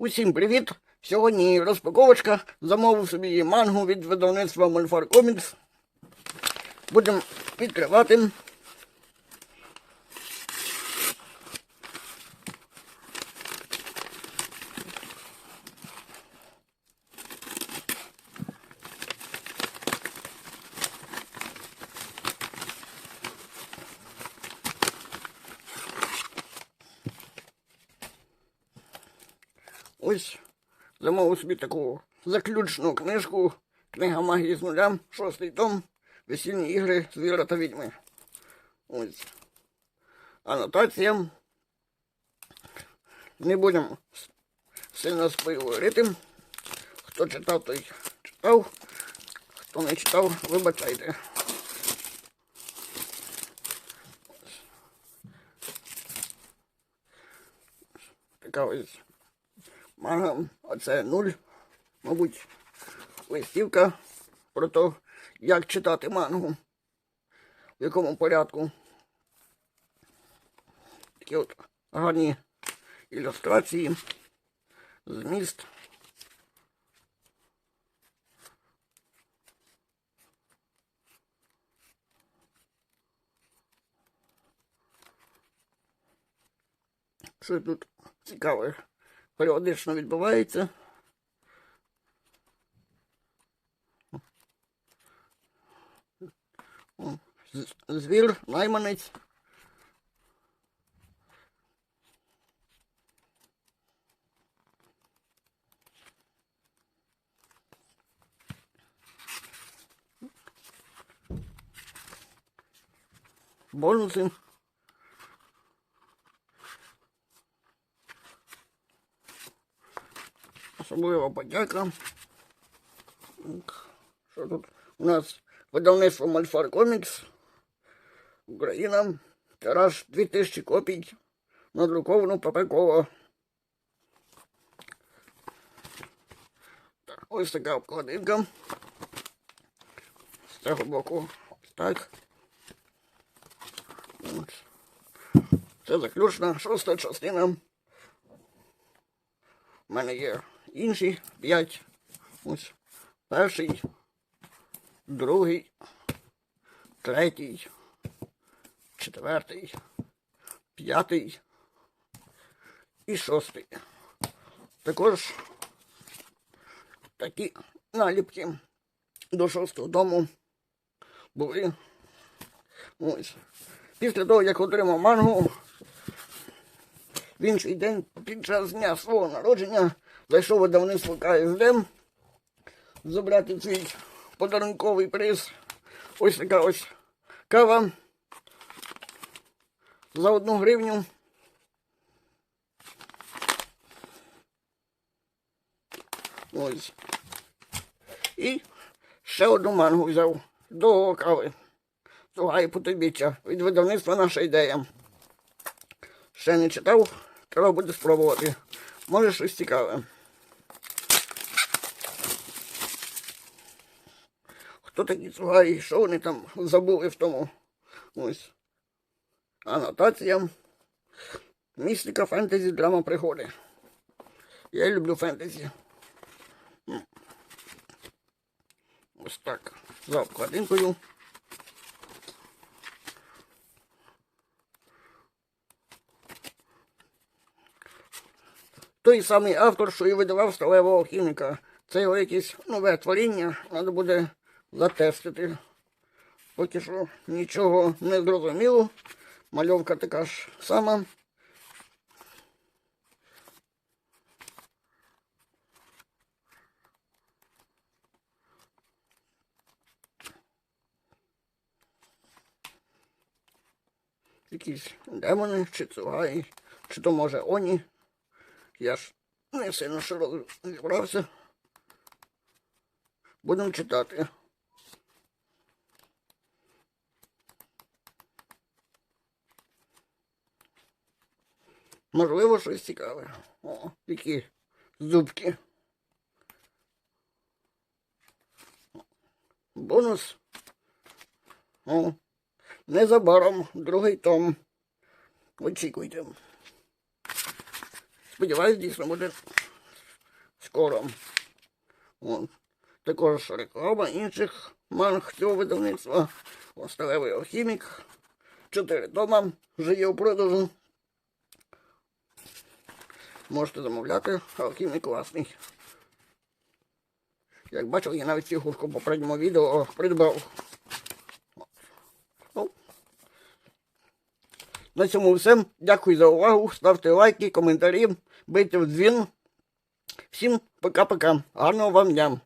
Усім привіт! Сьогодні розпаковочка. Замовив собі мангу від видавництва Мольфар Комікс. Будемо відкривати. Ось замовив собі таку заключну книжку. Книга магії з нуля, шостий том, весільні ігри звіра та відьми. Ось. Анотація. Не будемо сильно спойлерити. Хто читав, той читав. Хто не читав, вибачайте. Така ось Мага, оце нуль, мабуть, листівка про те, як читати мангу, в якому порядку. Такі от гарні ілюстрації, зміст. Що тут цікаве? Періодично відбувається. Звір, найманець. Бонуси. Особлива подяка. Що тут у нас видавництво Мальфар Комікс. Україна. Тираж 2000 копій. Надруковано паперково. Так, ось така обкладинка. З цього боку. Ось так. От. Це заключна шоста частина. У мене є інші п'ять. Ось перший, другий, третій, четвертий, п'ятий і шостий. Також такі наліпки до шостого дому були. Ось. Після того, як отримав мангу, в інший день під час дня свого народження зайшов видавництво КСД забрати свій подарунковий приз. Ось така ось кава за одну гривню. Ось. І ще одну мангу взяв до кави. Туга і потойбіччя від видавництва наша ідея. Ще не читав, треба буде спробувати. Може щось цікаве. Хто такі цугаї, що вони там забули в тому? Ось. Анотація. Містика, фентезі, драма, пригоди. Я люблю фентезі. Ось так. За обкладинкою. той самий автор, що і видавав сталевого хіміка. Це його якесь нове творіння, треба буде затестити. Поки що нічого не зрозуміло. Мальовка така ж сама. Якісь демони, чи цугаї, чи то може оні. Я ж не сильно широко зібрався. Будемо читати. Можливо, щось цікаве. О, які зубки. Бонус. О, незабаром другий том. Очікуйте. Сподіваюсь, дійсно буде скоро. От. Також реклама інших манг цього видавництва. О, Сталевий алхімік. Чотири тома вже є у продажу. Можете замовляти, алхімік класний. Як бачив, я навіть фігурку в попередньому відео придбав. Ну, На цьому все. Дякую за увагу. Ставте лайки, коментарі, бийте в дзвін. Всім пока-пока. Гарного вам дня.